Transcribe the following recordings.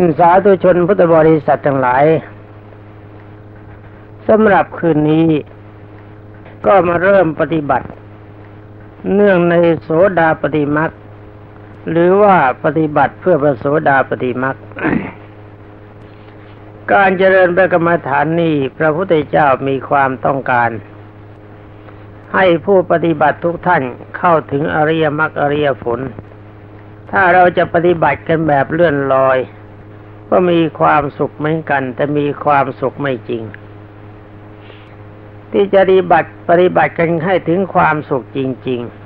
านสาธุชนพุทธบริษัททั้งหลายสำหรับคืนนี้ ก็มาเริ่มปฏิบัติ เนื่องในโสดาปฏิมักหรือว่าปฏิบัติเพื่อประโสดาปฏิมักการเจริญพระกรรมฐานนี้พระพุทธเจ้ามีความต้องการ ให้ผู้ปฏิบัติทุกท่านเข้าถึงอริยมรรคอริยผลถ้าเราจะปฏิบัติกันแบบเลื่อนลอย ก็มีความสุขเหมือนกัน แต่มีความสุขไม่จริง ที่จะปฏิบัติปฏิบัติกันให้ถึงความสุขจริง ๆ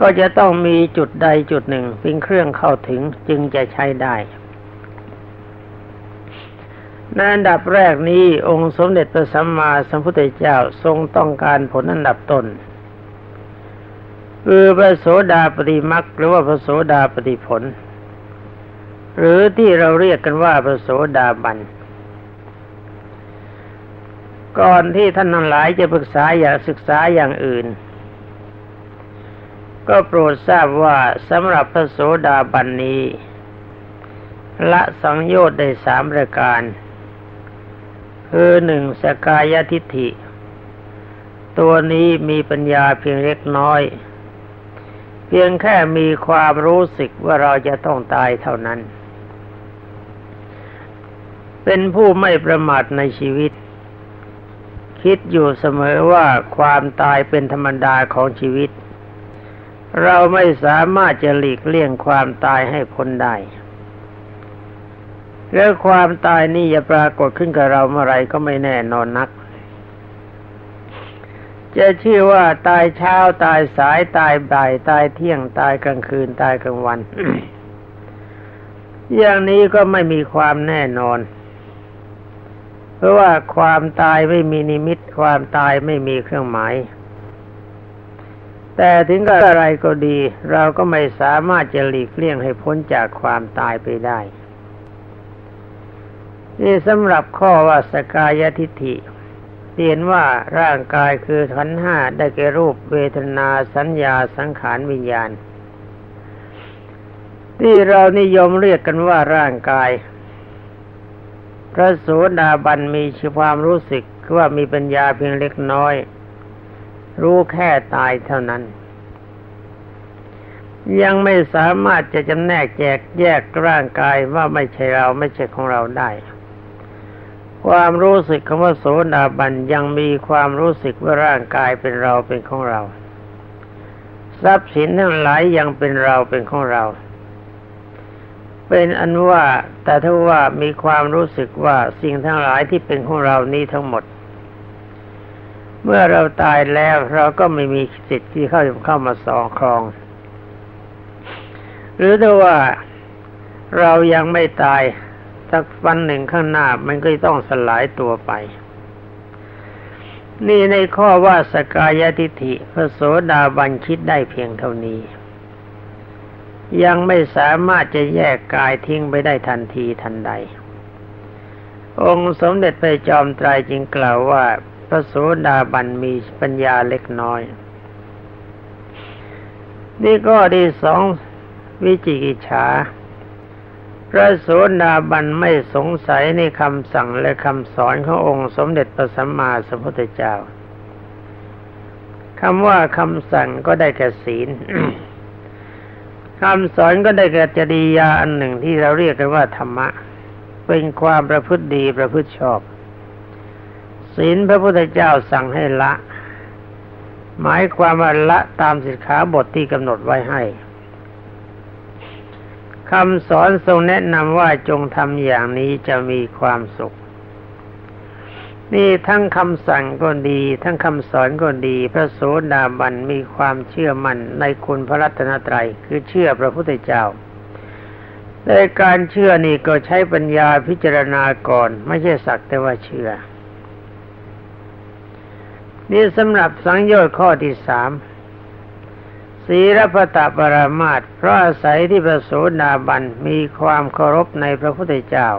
ก็จะต้องมีจุดใดจุดหนึ่งเป็นเครื่องเข้าถึงจึงจะใช้ได้ในอันดับแรกนี้องค์สมเด็จพระสัมมาสัมพุทธเจ้าทรงต้องการผลอันดับต้นคือพระโสดาปฏิมักหรือว่าพระโสดาปฏิผล หรือที่เราเรียกกันว่าพระโสดาบัน ก่อนที่ท่านทั้งหลายจะปรึกษาอยากศึกษาอย่างอื่น ก็โปรดทราบว่าสำหรับพระโสดาบันนี้ละสังโยชน์ได้สามประการ คือหนึ่งสกายทิฏฐิ ตัวนี้มีปัญญาเพียงเล็กน้อย เพียงแค่มีความรู้สึกว่าเราจะต้องตายเท่านั้น เป็นผู้ไม่ประมาทในชีวิต คิดอยู่เสมอว่าความตายเป็นธรรมดาของชีวิต เราไม่สามารถจะหลีกเลี่ยงความตายให้พ้นได้แล้วความตายนี่จะปรากฏขึ้นกับเราเมื่อไรก็ไม่แน่นอนนัก จะชื่อว่าตายเช้าตายสายตายบ่ายตายเที่ยงตายกลางคืนตายกลางวัน อย่างนี้ก็ไม่มีความแน่นอน เพราะว่าความตายไม่มีนิมิต ความตายไม่มีเครื่องหมาย แต่ถึงกับอะไรก็ดี เราก็ไม่สามารถจะหลีกเลี่ยงให้พ้นจากความตายไปได้ นี่สำหรับข้อว่าสกายทิฏฐิเห็นว่าร่างกายคือขันห้าได้แก่รูปเวทนาสัญญาสังขารวิญญาณ ที่เรานิยมเรียกกันว่าร่างกาย ระโสดาบันมีความรู้สึกว่ามีปัญญาเพียงเล็กน้อย รู้แค่ตายเท่านั้น ยังไม่สามารถจะจำแนกแจกแยกร่างกายว่าไม่ใช่เราไม่ใช่ของเราได้ ความรู้สึกคำว่าโสดาบันยังมีความรู้สึกว่าร่างกายเป็นเราเป็นของเรา ทรัพย์สินทั้งหลายยังเป็นเราเป็นของเรา เป็นอันว่าแต่ถ้าว่ามีความรู้สึกว่าสิ่งทั้งหลายที่เป็นของเรานี้ทั้งหมด เมื่อเราตายแล้วเราก็ไม่มีสิทธิ์ที่เข้าเข้ามาสองครอง หรือถ้าว่าเรายังไม่ตายสักวันหนึ่งข้างหน้ามันก็ต้องสลายตัวไป นี่ในข้อว่าสกายทิฐิพระโสดาบันคิดได้เพียงเท่านี้ ยังไม่สามารถจะแยกกายทิ้งไปได้ทันทีทันใด องค์สมเด็จพระจอมไตรจึงกล่าวว่า พระโสดาบันมีปัญญาเล็กน้อย นี่ก็ดีสองวิจิกิจฉาพระโสดาบันไม่สงสัยในคำสั่งและคำสอนขององค์สมเด็จพระสัมมาสัมพุทธเจ้าคำว่าคำสั่งก็ได้แก่ศีล คำสอนก็ได้แก่จริยาอันหนึ่งที่เราเรียกกันว่าธรรมะ เป็นความประพฤติดีประพฤติชอบ ศีลพระพุทธเจ้าสั่งให้ละ หมายความว่าละตามสิกขาบทที่กำหนดไว้ให้คำสอนทรงแนะนำว่าจงทำอย่างนี้จะมีความสุข นี่ทั้งคำสั่งก็ดี ทั้งคำสอนก็ดี พระโสดาบันมีความเชื่อมั่นในคุณพระรัตนตรัยคือเชื่อพระพุทธเจ้าในการเชื่อนี่ก็ใช้ปัญญาพิจารณาก่อน ไม่ใช่สักแต่ว่าเชื่อ นี่สำหรับสังโยชน์ข้อที่สามศีรพตปรามาตเพราะอาศัยที่พระโสดาบันมีความเคารพในพระพุทธเจ้า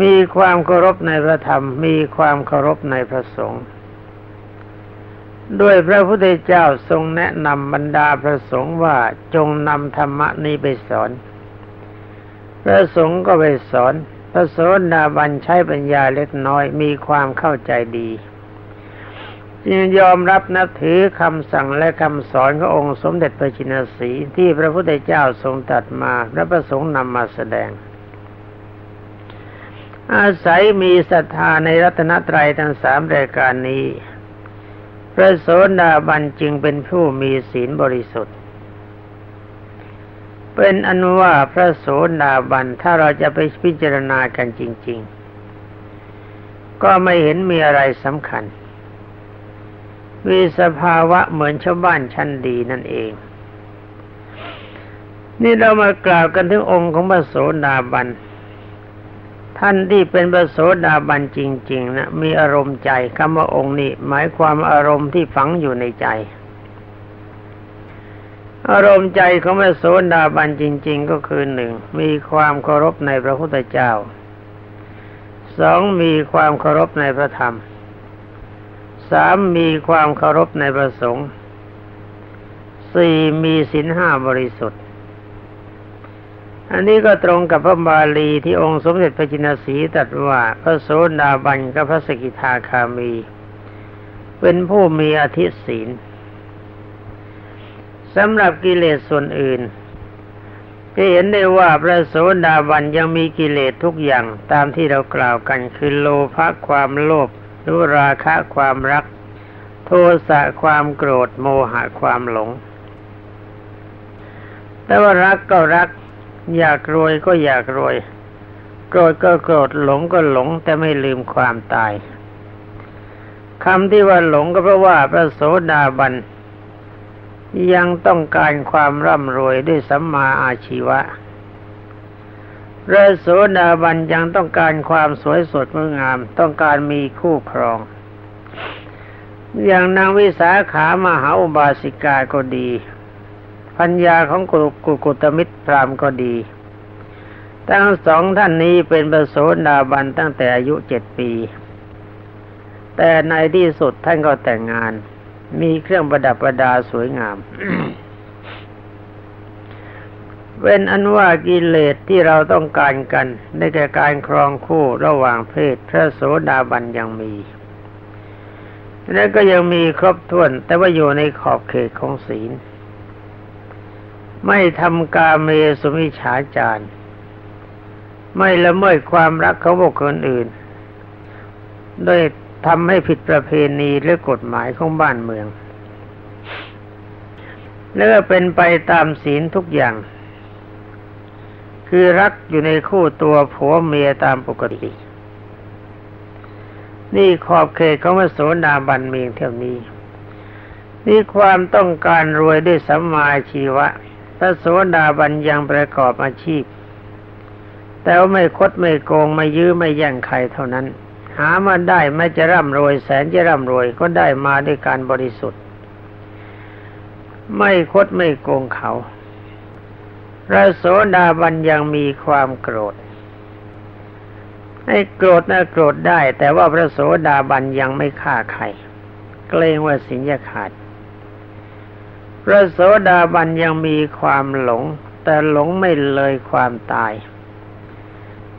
มีความเคารพในพระธรรม มีความเคารพในพระสงฆ์ด้วยพระพุทธเจ้าทรงแนะนำบรรดาพระสงฆ์ว่าจงนำธรรมะนี้ไปสอน พระสงฆ์ก็ไปสอน พระโสดาบันใช้ปัญญาเล็กน้อยมีความเข้าใจดีจึงยอมรับนับถือคำสั่งและคำสอนขององค์สมเด็จพระจินสีที่พระพุทธเจ้าทรงตรัสมาและประสงค์นำมาแสดง อาศัยมีศรัทธาในรัตนตรัยทั้งสามรายการนี้ พระโสดาบันจึงเป็นผู้มีศีลบริสุทธิ์ เป็นอนุว่าพระโสดาบันถ้าเราจะไปพิจารณากันจริง ๆ ก็ไม่เห็นมีอะไรสำคัญ มีสภาวะเหมือนชาวบ้านชั้นดีนั่นเองนี่เรามากล่าวกันถึงองค์ของพระโสดาบัน ท่านที่เป็นพระโสดาบันจริง ๆนะมีอารมณ์ใจคำว่าองค์นี้ หมายความอารมณ์ที่ฝังอยู่ในใจ อารมณ์ใจของพระโสดาบันจริง ๆ ก็คือหนึ่งมีความเคารพในพระพุทธเจ้าสองมีความเคารพในพระธรรมสามมีความเคารพในประสงค์สี่มีศีลห้าบริสุทธิ์ อันนี้ก็ตรงกับพระบาลีที่องค์สมเด็จพระจินสีตรัสว่าพระโสดาบันกับพระสกิทาคามี เป็นผู้มีอธิศีลสำหรับกิเลสส่วนอื่นจะเห็นได้ว่าพระโสดาบันยังมีกิเลสทุกอย่างตามที่เรากล่าวกันคือโลภะความโลภรู้ราคะความรัก โทสะความโกรธโมหะความหลง แต่ว่ารักก็รัก อยากรวยก็อยากรวย โกรธก็โกรธหลงก็หลง แต่ไม่ลืมความตายคำที่ว่าหลงก็เพราะว่าพระโสดาบัน ยังต้องการความร่ำรวยด้วยสัมมาอาชีวะพระโสดาบันยังต้องการความสวยสดงดงาม ต้องการมีคู่ครอง อย่างนางวิสาขามหาอุบาสิกาก็ดี พัญญาของกุกุกุตมิตรพรามก็ดี ทั้งสองท่านนี้เป็นพระโสดาบันตั้งแต่อายุเจ็ดปี แต่ในที่สุดท่านก็แต่งงาน มีเครื่องประดับประดาสวยงามเป็นอันว่ากิเลสที่เราต้องการกันได้แก่การครองคู่ระหว่างเพศพระโสดาบันยังมี และก็ยังมีครบถ้วน แต่ว่าอยู่ในขอบเขตของศีล ไม่ทำกาเมสุมิฉาจารไม่ละเมิดความรักเขาบุคคลอื่นโดยทำให้ผิดประเพณีหรือกฎหมายของบ้านเมือง แล้วก็เป็นไปตามศีลทุกอย่าง คือรักอยู่ในคู่ตัวผัวเมียตามปกติ นี่ขอบเขตของพระโสดาบันเมีเท่านี้ นี่ความต้องการรวยด้วยสัมมาชีวะ พระโสดาบันยังประกอบอาชีพ แต่ว่าไม่คดไม่โกงไม่ยื้อไม่แย่งใครเท่านั้น หามาได้ไม่จะร่ำรวย แสนจะร่ำรวยก็ได้มาด้วยการบริสุทธิ์ ไม่คดไม่โกงเขาพระโสดาบันยังมีความโกรธให้โกรธนะโกรธได้ แต่ว่าพระโสดาบันยังไม่ฆ่าใคร เกรงว่าสินจะขาด พระโสดาบันยังมีความหลง แต่หลงไม่เลยความตาย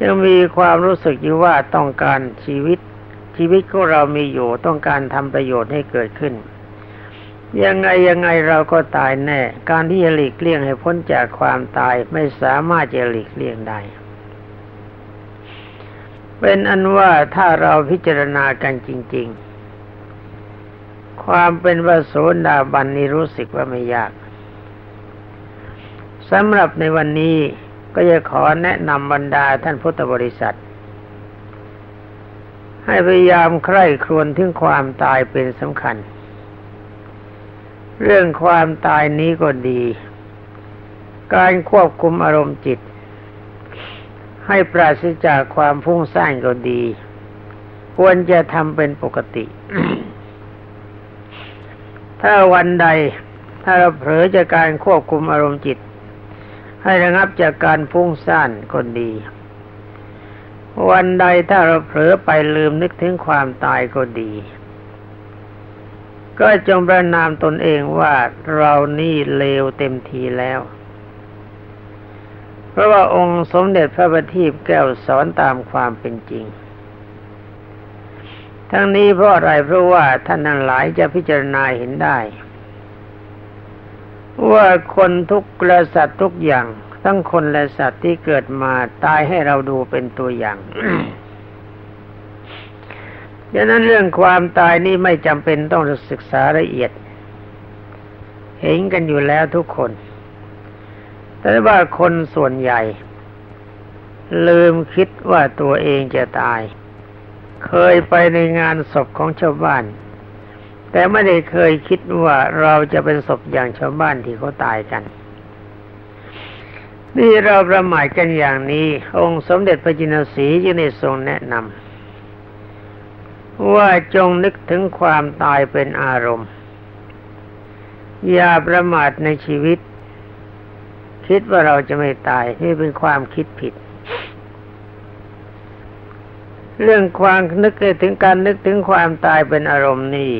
ยังมีความรู้สึกอยู่ว่าต้องการชีวิต ชีวิตของเรามีอยู่ต้องการทำประโยชน์ให้เกิดขึ้น ยังไงยังไงเราก็ตายแน่ การที่จะหลีกเลี่ยงให้พ้นจากความตายไม่สามารถจะหลีกเลี่ยงได้เป็นอันว่าถ้าเราพิจารณากันจริง ๆ ความเป็นวโสดาบันนี้รู้สึกว่าไม่ยากสำหรับในวันนี้ก็จะขอแนะนำบรรดาท่านพุทธบริษัท ให้พยายามใคร่ครวญถึงความตายเป็นสำคัญ เรื่องความตายนี้ก็ดี การควบคุมอารมณ์จิต ให้ปราศจากความพุ่งสร้างก็ดี ควรจะทำเป็นปกติ ถ้าวันใดถ้าเราเผลอจากการควบคุมอารมณ์จิต ให้ระงับจากการพุ่งสร้างก็ดี วันใดถ้าเราเผลอไปลืมนึกถึงความตายก็ดี ก็จงประนามตนเองว่าเรานี่เลวเต็มทีแล้วพราะว่าองค์สมเด็จพระบัณฑิตแก้วสอนตามความเป็นจริง ทั้งนี้เพราะอะไรเพราะว่าท่านนั้นหลายจะพิจารณาเห็นได้ ว่าคนทุกและสัตว์ทุกอย่าง ทั้งคนและสัตว์ที่เกิดมาตายให้เราดูเป็นตัวอย่างดังนั้นเรื่องความตายนี่ไม่จำเป็นต้องศึกษาละเอียด เห็นกันอยู่แล้วทุกคน แต่ว่าคนส่วนใหญ่ ลืมคิดว่าตัวเองจะตาย เคยไปในงานศพของชาวบ้าน แต่ไม่ได้เคยคิดว่าเราจะเป็นศพอย่างชาวบ้านที่เขาตายกัน นี่เราประมาทกันอย่างนี้ องค์สมเด็จพระจินสีจึงได้ทรงแนะนำว่าจงนึกถึงความตายเป็นอารมณ์ อย่าประมาทในชีวิต คิดว่าเราจะไม่ตายนี่เป็นความคิดผิด เรื่องความนึกถึงการนึกถึงความตายเป็นอารมณ์นี่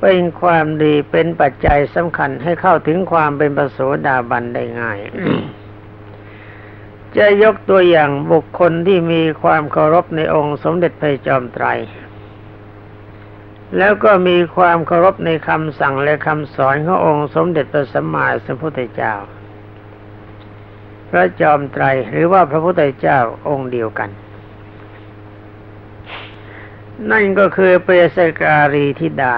เป็นความดีเป็นปัจจัยสำคัญให้เข้าถึงความเป็นประโสดาบันได้ง่าย จะยกตัวอย่างบุคคลที่มีความเคารพในองค์สมเด็จพระจอมไตร แล้วก็มีความเคารพในคำสั่งและคำสอนขององค์สมเด็จพระสัมมาสัมพุทธเจ้า พระจอมไตรหรือว่าพระพุทธเจ้าองค์เดียวกัน นั่นก็คือเปสการีธิดา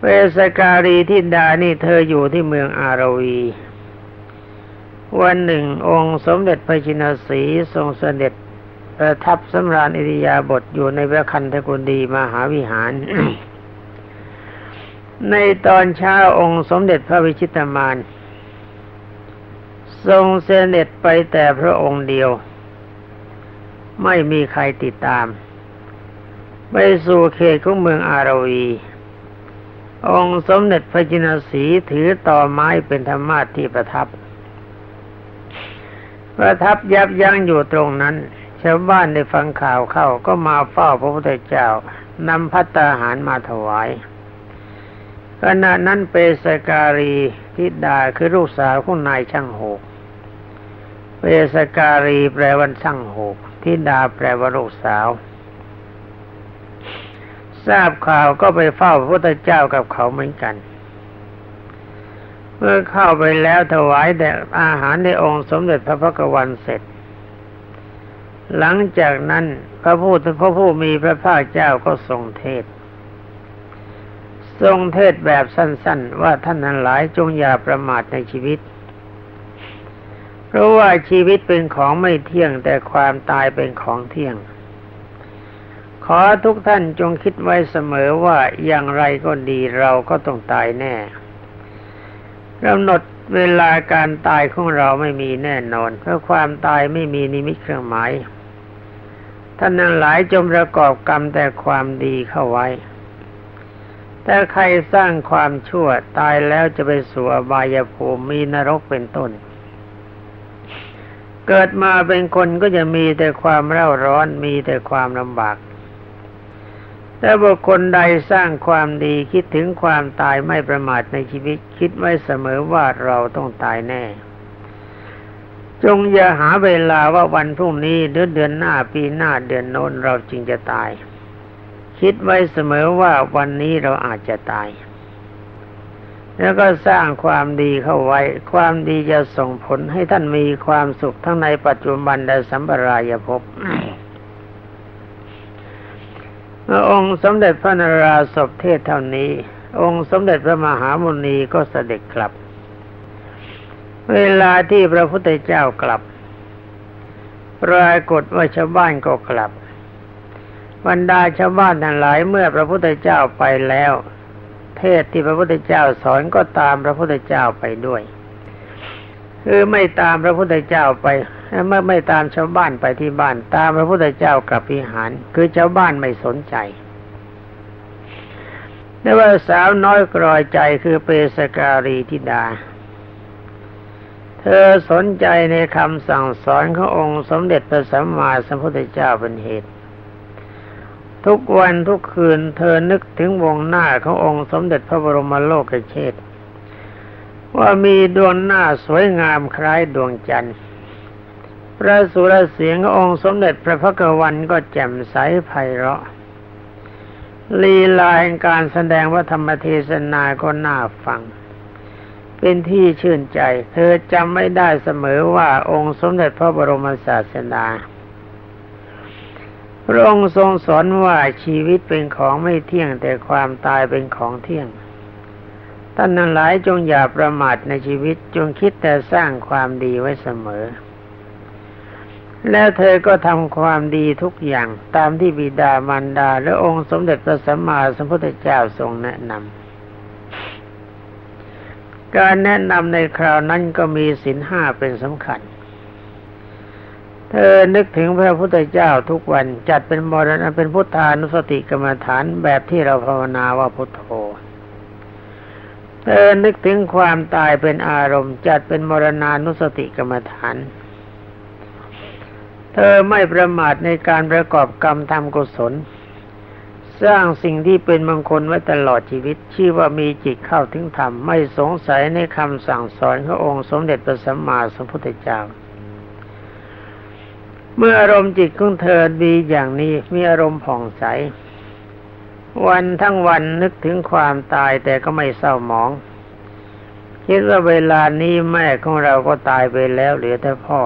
เวสการีทิดานี่เธออยู่ที่เมืองอารวี วันหนึ่งองค์สมเด็จพระชินสีทรงเสด็จประทับสำราญอิริยาบถอยู่ในพระคันธกุฎีมหาวิหาร ในตอนเช้าองค์สมเด็จพระวิชิตามานทรงเสด็จไปแต่พระองค์เดียว ไม่มีใครติดตาม ไปสู่เขตของเมืองอารวี องค์สมเด็จพระจินสีถือต่อไม้เป็นธรรมาที่ประทับ ประทับยับยั้งอยู่ตรงนั้น ชาวบ้านได้ฟังข่าวเข้าก็มาเฝ้าพระพุทธเจ้านำพัตตาหารมาถวายขณะนั้นเปสการีทิดาคือลูกสาวของนายช่างหกเปสการีแปลวันช่างหกทิดาแปลว่าลูกสาว ทราบข่าวก็ไปเฝ้าพระพุทธเจ้ากับเขาเหมือนกัน เมื่อเข้าไปแล้วถวายแต่อาหารในองค์สมเด็จพระพักวันเสร็จ หลังจากนั้นพระผู้พระผู้มีพระภาคเจ้าก็ทรงเทศ ทรงเทศแบบสั้นๆ ว่าท่านนั้นหลายจงอย่าประมาทในชีวิต เพราะว่าชีวิตเป็นของไม่เที่ยงแต่ความตายเป็นของเที่ยง อทุกท่านจงคิดไว้เสมอว่าอย่างไรก็ดีเราก็ต้องตายแน่กำหนดเวลาการตายของเราไม่มีแน่นอน เพราะความตายไม่มีนิมิตเครื่องหมายท่านนั้นหลายจงประกอบกรรมแต่ความดีเข้าไว้ แต่ใครสร้างความชั่วตายแล้วจะไปสู่อบายภูมิมีนรกเป็นต้น เกิดมาเป็นคนก็จะมีแต่ความเร่าร้อนมีแต่ความลำบาก แต่บุคคลใดสร้างความดีคิดถึงความตายไม่ประมาทในชีวิต คิดไว้เสมอว่าเราต้องตายแน่ จงอย่าหาเวลาว่าวันพรุ่งนี้เดือนเดือนหน้าปีหน้าเดือนโน้นเราจริงจะตาย คิดไว้เสมอว่าวันนี้เราอาจจะตาย แล้วก็สร้างความดีเข้าไว้ ความดีจะส่งผลให้ท่านมีความสุขทั้งในปัจจุบันและสัมปรายภพ องค์สมเด็จพระนราศพเทศเท่านี้ องค์สมเด็จพระมหามุนีก็เสด็จกลับ เวลาที่พระพุทธเจ้ากลับ ปรากฏว่าชาวบ้านก็กลับ บรรดาชาวบ้านทั้งหลายเมื่อพระพุทธเจ้าไปแล้ว เทศที่พระพุทธเจ้าสอนก็ตามพระพุทธเจ้าไปด้วยคือไม่ตามพระพุทธเจ้าไป เมื่อไม่ตามชาวบ้านไปที่บ้าน ตามพระพุทธเจ้ากลับพิหาร คือชาวบ้านไม่สนใจแต่ว่าสาวน้อยกรอยใจคือเปสการีธิดา เธอสนใจในคำสั่งสอนขององค์สมเด็จพระสัมมาสัมพุทธเจ้าเป็นเหตุ ทุกวันทุกคืนเธอนึกถึงวงหน้าขององค์สมเด็จพระบรมโลกเชษว่ามีดวงหน้าสวยงามคล้ายดวงจันทร์ พระสุรเสียงองค์สมเด็จพระพักวันก็แจ่มใสไพเราะ ลีลาแห่งการแสดงวัธรรมเทศนาก็น่าฟัง เป็นที่ชื่นใจ เธอจำไม่ได้เสมอว่าองค์สมเด็จพระบรมศาสดาพระองค์ทรงสอนว่าชีวิตเป็นของไม่เที่ยงแต่ความตายเป็นของเที่ยงท่านนั้นหลายจงอย่าประมาทในชีวิตจงคิดแต่สร้างความดีไว้เสมอ แล้วเธอก็ทำความดีทุกอย่างตามที่บิดามารดา และองค์สมเด็จพระสัมมาสัมพุทธเจ้าทรงแนะนำการแนะนำในคราวนั้นก็มีศีลห้าเป็นสำคัญ เธอนึกถึงพระพุทธเจ้าทุกวันจัดเป็นมรณะเป็นพุทธานุสติกรรมฐานแบบที่เราภาวนาว่าพุทโธเธอนึกถึงความตายเป็นอารมณ์ จัดเป็นมรณานุสติกรรมฐาน เธอไม่ประมาทในการประกอบกรรมทำกุศล สร้างสิ่งที่เป็นมงคลไว้ตลอดชีวิต ชื่อว่ามีจิตเข้าถึงธรรม ไม่สงสัยในคำสั่งสอนขององค์สมเด็จพระสัมมาสัมพุทธเจ้า เมื่ออารมณ์จิตของเธอดีอย่างนี้มีอารมณ์ผ่องใส วันทั้งวันนึกถึงความตายแต่ก็ไม่เศร้าหมอง คิดว่าเวลานี้แม่ของเราก็ตายไปแล้วเหลือแต่พ่อ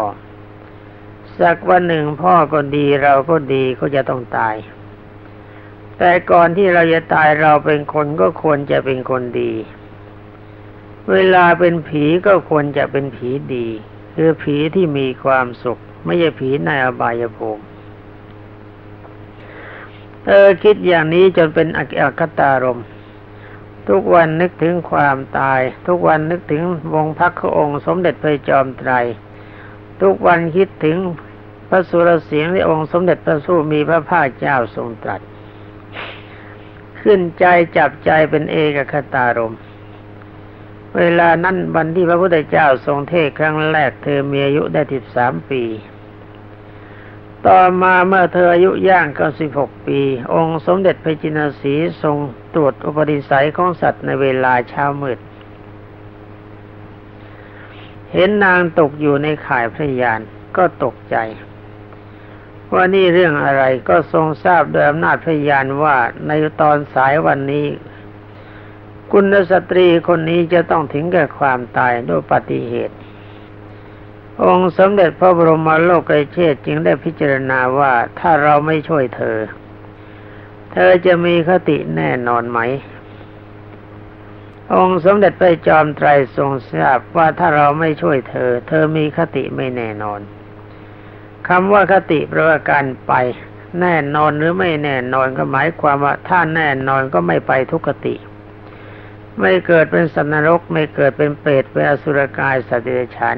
สักวันหนึ่งพ่อก็ดีเราก็ดีก็จะต้องตาย แต่ก่อนที่เราจะตายเราเป็นคนก็ควรจะเป็นคนดี เวลาเป็นผีก็ควรจะเป็นผีดี คือผีที่มีความสุข ไม่ใช่ผีในอบายภูมิเออคิดอย่างนี้จนเป็นอักตารม ทุกวันนึกถึงความตาย ทุกวันนึกถึงวงพักขององค์ สมเด็จพระจอมไตร ทุกวันคิดถึงพระสุรเสียงที่องค์สมเด็จพระสู้มีพระภาคเจ้าทรงตรัส ขึ้นใจจับใจเป็นเอกคตารม เวลานั้นวันที่พระพุทธเจ้าทรงเทศครั้งแรกเธอมีอายุได้สิบสามปี ต่อมาเมื่อเธออายุย่างเก้าสิบหกปี องค์สมเด็จพระจินสีทรงตรวจอุปนิสัยของสัตว์ในเวลาเช้ามืด เห็นนางตกอยู่ในข่ายพระยานก็ตกใจ ว่านี่เรื่องอะไรก็ทรงทราบโดยอำนาจพยานว่าในตอนสายวันนี้กุณสตรีคนนี้จะต้องถึงแก่ความตายด้วยปฏิเหตุ องค์สมเด็จพระบรมโลกไกเชษจึงได้พิจารณาว่าถ้าเราไม่ช่วยเธอ เธอจะมีคติแน่นอนไหม องค์สมเด็จพระจอมไตรทรงทราบว่าถ้าเราไม่ช่วยเธอ เธอมีคติไม่แน่นอนคำว่าคติแปลว่าการไป แน่นอนหรือไม่แน่นอนก็หมายความว่าถ้าแน่นอนก็ไม่ไปทุกคติ ไม่เกิดเป็นสันนรก ไม่เกิดเป็นเปรตเป็นอสุรกายสัตว์เดรัจฉาน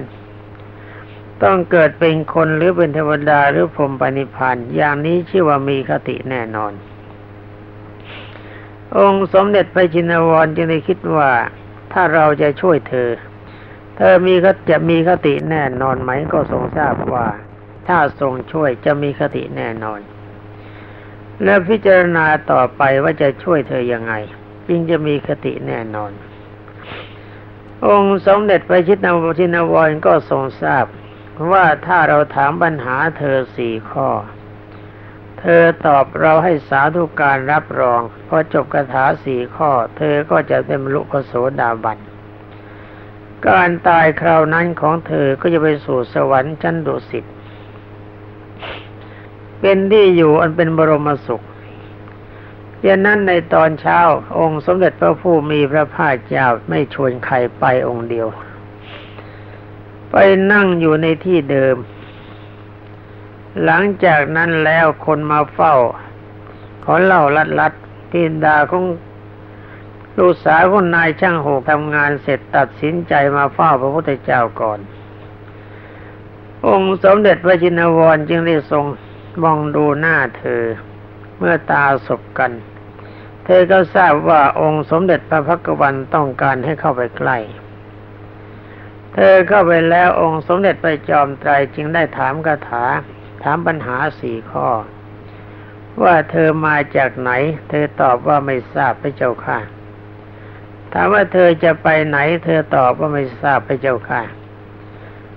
ต้องเกิดเป็นคนหรือเป็นเทวดาหรือพรหมปณิพานอย่างนี้ชื่อว่ามีคติแน่นอน องค์สมเด็จพระจินวรจึงได้คิดว่าถ้าเราจะช่วยเธอ เธอมีก็จะมีคติแน่นอนไหมก็ทรงทราบว่า ถ้าทรงช่วยจะมีคติแน่นอน และพิจารณาต่อไปว่าจะช่วยเธอยังไง จึงจะมีคติแน่นอน องค์สมเด็จพระชินวชินวรก็ทรงทราบว่าถ้าเราถามปัญหาเธอสี่ข้อ เธอตอบเราให้สาธุการรับรอง พอจบคาถาสี่ข้อ เธอก็จะเต็มลุกโสดาบัน การตายคราวนั้นของเธอก็จะไปสู่สวรรค์ชั้นดุสิต เป็นที่อยู่อันเป็นบรมสุขดังนั้นในตอนเช้าองค์สมเด็จพระผู้มีพระภาคเจ้าไม่ชวนใครไปองค์เดียว ไปนั่งอยู่ในที่เดิม หลังจากนั้นแล้วคนมาเฝ้า ขอเล่าลัดลัดทินดาของลูกสาวของนายช่างหกทำงานเสร็จตัดสินใจมาเฝ้าพระพุทธเจ้าก่อน องค์สมเด็จพระจินวรจึงได้ทรงมองดูหน้าเธอ เมื่อตาสบกัน เธอก็ทราบว่าองค์สมเด็จพระพักวันต้องการให้เข้าไปใกล้ เธอเข้าไปแล้วองค์สมเด็จพระจอมไตรจึงได้ถามคาถา ถามปัญหาสี่ข้อ ว่าเธอมาจากไหน เธอตอบว่าไม่ทราบพระเจ้าค่ะ ถามว่าเธอจะไปไหน เธอตอบว่าไม่ทราบพระเจ้าค่ะ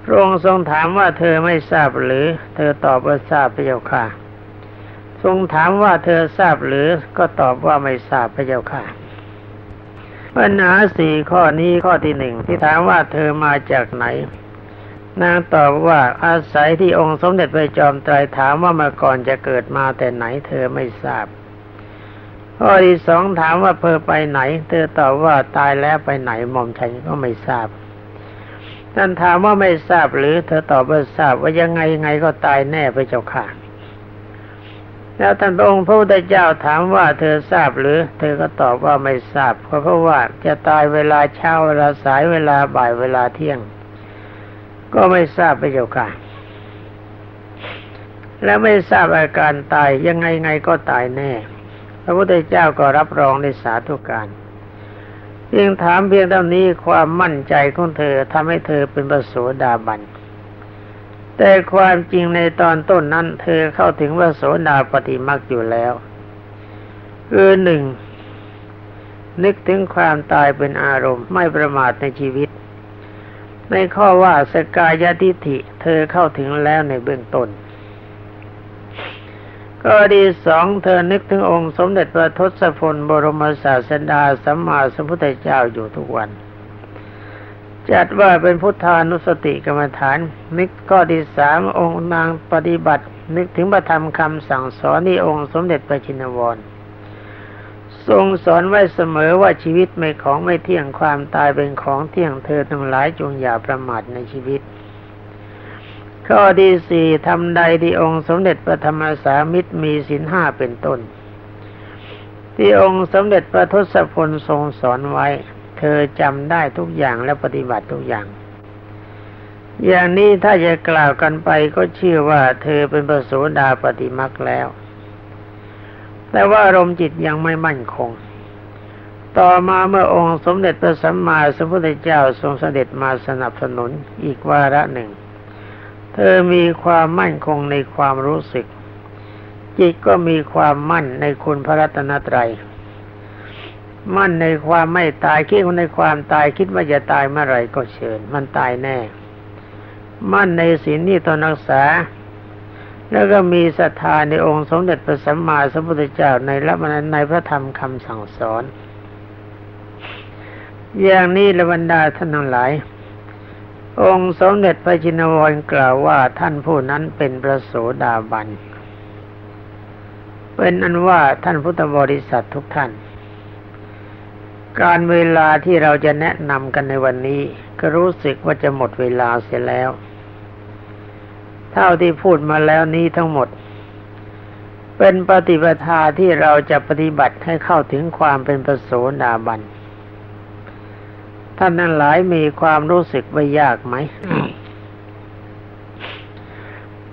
พระองค์ทรงถามว่าเธอไม่ทราบหรือ เธอตอบว่าทราบพระเจ้าค่ะ ทรงถามว่าเธอทราบหรือก็ตอบว่าไม่ทราบพระเจ้าค่ะปัญหาสี่ข้อนี้ข้อที่หนึ่งที่ถามว่าเธอมาจากไหน นางตอบว่าอาศัยที่องค์สมเด็จพระจอมไตรถามว่ามาก่อนจะเกิดมาแต่ไหนเธอไม่ทราบข้อที่สองถามว่าเธอไปไหน เธอตอบว่าตายแล้วไปไหนหม่อมฉันก็ไม่ทราบท่านถามว่าไม่ทราบหรือ เธอตอบว่าทราบว่ายังไงยังไงก็ตายแน่พระเจ้าค่ะ แล้วท่านพระองค์พระพุทธเจ้าถามว่าเธอทราบหรือ เธอก็ตอบว่าไม่ทราบเพราะเพราะว่าจะตายเวลาเช้าเวลาสายเวลาบ่ายเวลาเที่ยง ก็ไม่ทราบพระเจ้าค่ะ แล้วไม่ทราบอาการตายยังไงไงก็ตายแน่ พระพุทธเจ้าก็รับรองในสาธุการเพียงถามเพียงเท่านี้ความมั่นใจของเธอทำให้เธอเป็นประโสดาบัน แต่ความจริงในตอนต้นนั้น เธอเข้าถึงว่าโสดาปฏิมักอยู่แล้วคือหนึ่งนึกถึงความตายเป็นอารมณ์ไม่ประมาทในชีวิต ในข้อว่าสกายทิฐิเธอเข้าถึงแล้วในเบื้องต้นก็ดีสองเธอนึกถึงองค์สมเด็จพระทศพลบรมศาสดาสัมมาสัมพุทธเจ้าอยู่ทุกวัน จัดว่าเป็นพุทธานุสติกรรมฐาน นึกก็ดีสามองค์นางปฏิบัติ นึกถึงพระธรรมคำสั่งสอนนี่องค์สมเด็จพระชินวร ทรงสอนไว้เสมอว่าชีวิตไม่ของไม่เที่ยงความตายเป็นของเที่ยงเธอทั้งหลายจงอย่าประมาทในชีวิต ข้อที่สี่ทำใดที่องค์สมเด็จพระธรรมสามิตรมีศีลห้าเป็นต้น ที่องค์สมเด็จพระทศพลทรงสอนไว้ เธอจำได้ทุกอย่างและปฏิบัติทุกอย่าง อย่างนี้ถ้าจะกล่าวกันไปก็เชื่อว่าเธอเป็นพระโสดาปฏิมักแล้ว แต่ว่าอารมณ์จิตยังไม่มั่นคง ต่อมาเมื่อองค์สมเด็จพระสัมมาสัมพุทธเจ้าทรงเสด็จมาสนับสนุนอีกวาระหนึ่ง เธอมีความมั่นคงในความรู้สึก จิตก็มีความมั่นในคุณพระรัตนตรัย มั่นในความไม่ตายคิดในความตายคิดว่าจะตายเมื่อไรก็เชิญ มันตายแน่ มั่นในศีลที่ตนรักษา แล้วก็มีศรัทธาในองค์สมเด็จพระสัมมาสัมพุทธเจ้าในละมันในพระธรรมคำสั่งสอน อย่างนี้ละบรรดาท่านทั้งหลาย องค์สมเด็จพระจินวรกล่าวว่าท่านผู้นั้นเป็นพระโสดาบัน เป็นอันว่าท่านพุทธบริษัททุกท่าน การเวลาที่เราจะแนะนำกันในวันนี้ ก็รู้สึกว่าจะหมดเวลาเสียแล้ว เท่าที่พูดมาแล้วนี้ทั้งหมด เป็นปฏิปทาที่เราจะปฏิบัติให้เข้าถึงความเป็นพระโสดาบันท่านนั้นหลายมีความรู้สึกว่ายากไหม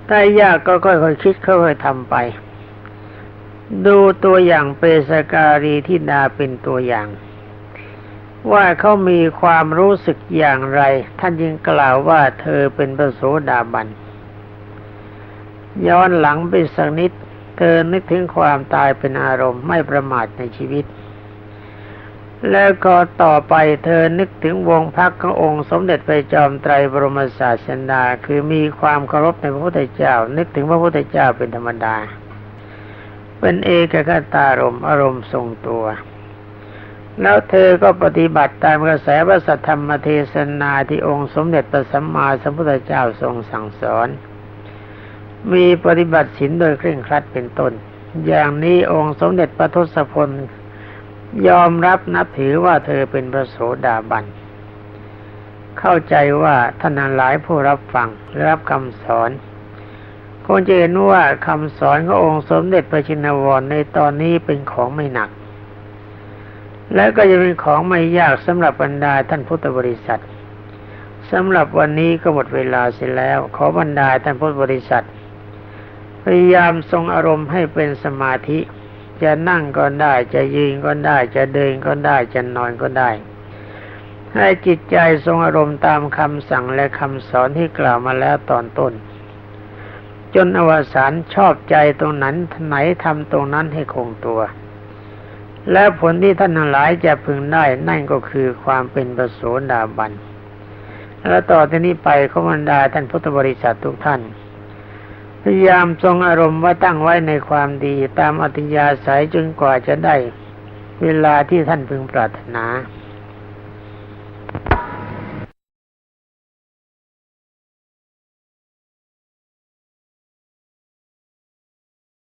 ถ้ายากก็ค่อยๆคิดค่อยๆทำไป ดูตัวอย่างเปสการีที่ดาเป็นตัวอย่าง ว่าเขามีความรู้สึกอย่างไร ท่านยิงกล่าวว่าเธอเป็นพระโสดาบัน ย้อนหลังไปสักนิดเธอนึกถึงความตายเป็นอารมณ์ไม่ประมาทในชีวิต แล้วก็ต่อไปเธอนึกถึงวงพักขององค์สมเด็จพระจอมไตรบรมศาสดาคือมีความเคารพในพระพุทธเจ้า นึกถึงพระพุทธเจ้าเป็นธรรมดา เป็นเอกคตารมอารมณ์ทรงตัวแล้วเธอก็ปฏิบัติตามกระแสพระสัทธรรมเทศนาที่องค์สมเด็จพระสัมมาสัมพุทธเจ้าทรงสั่งสอน มีปฏิบัติศีลโดยเคร่งครัดเป็นต้น อย่างนี้องค์สมเด็จพระทศพลยอมรับนับถือว่าเธอเป็นพระโสดาบัน เข้าใจว่าท่านหลายผู้รับฟังรับคำสอนคงจะเห็นว่าคำสอนขององค์สมเด็จพระชินวรในตอนนี้เป็นของไม่หนัก และก็จะเป็นของไม่ยากสำหรับบรรดาท่านพุทธบริษัทสำหรับวันนี้ก็หมดเวลาเสร็จแล้ว ขอบรรดาท่านพุทธบริษัท พยายามทรงอารมณ์ให้เป็นสมาธิ จะนั่งก็ได้จะยืนก็ได้จะเดินก็ได้จะนอนก็ได้ ให้จิตใจทรงอารมณ์ตามคำสั่งและคำสอนที่กล่าวมาแล้วตอนต้น จนอวสานชอบใจตรงนั้นไหนทำตรงนั้นให้คงตัว และผลที่ท่านหลายจะพึงได้นั่นก็คือความเป็นประโสดาบัน และต่อจากนี้ไปขบันดาท่านพุทธบริษัททุกท่าน พยายามทรงอารมณ์ว่าตั้งไว้ในความดีตามอัตยาศัยจนกว่าจะได้เวลาที่ท่านพึงปรารถนา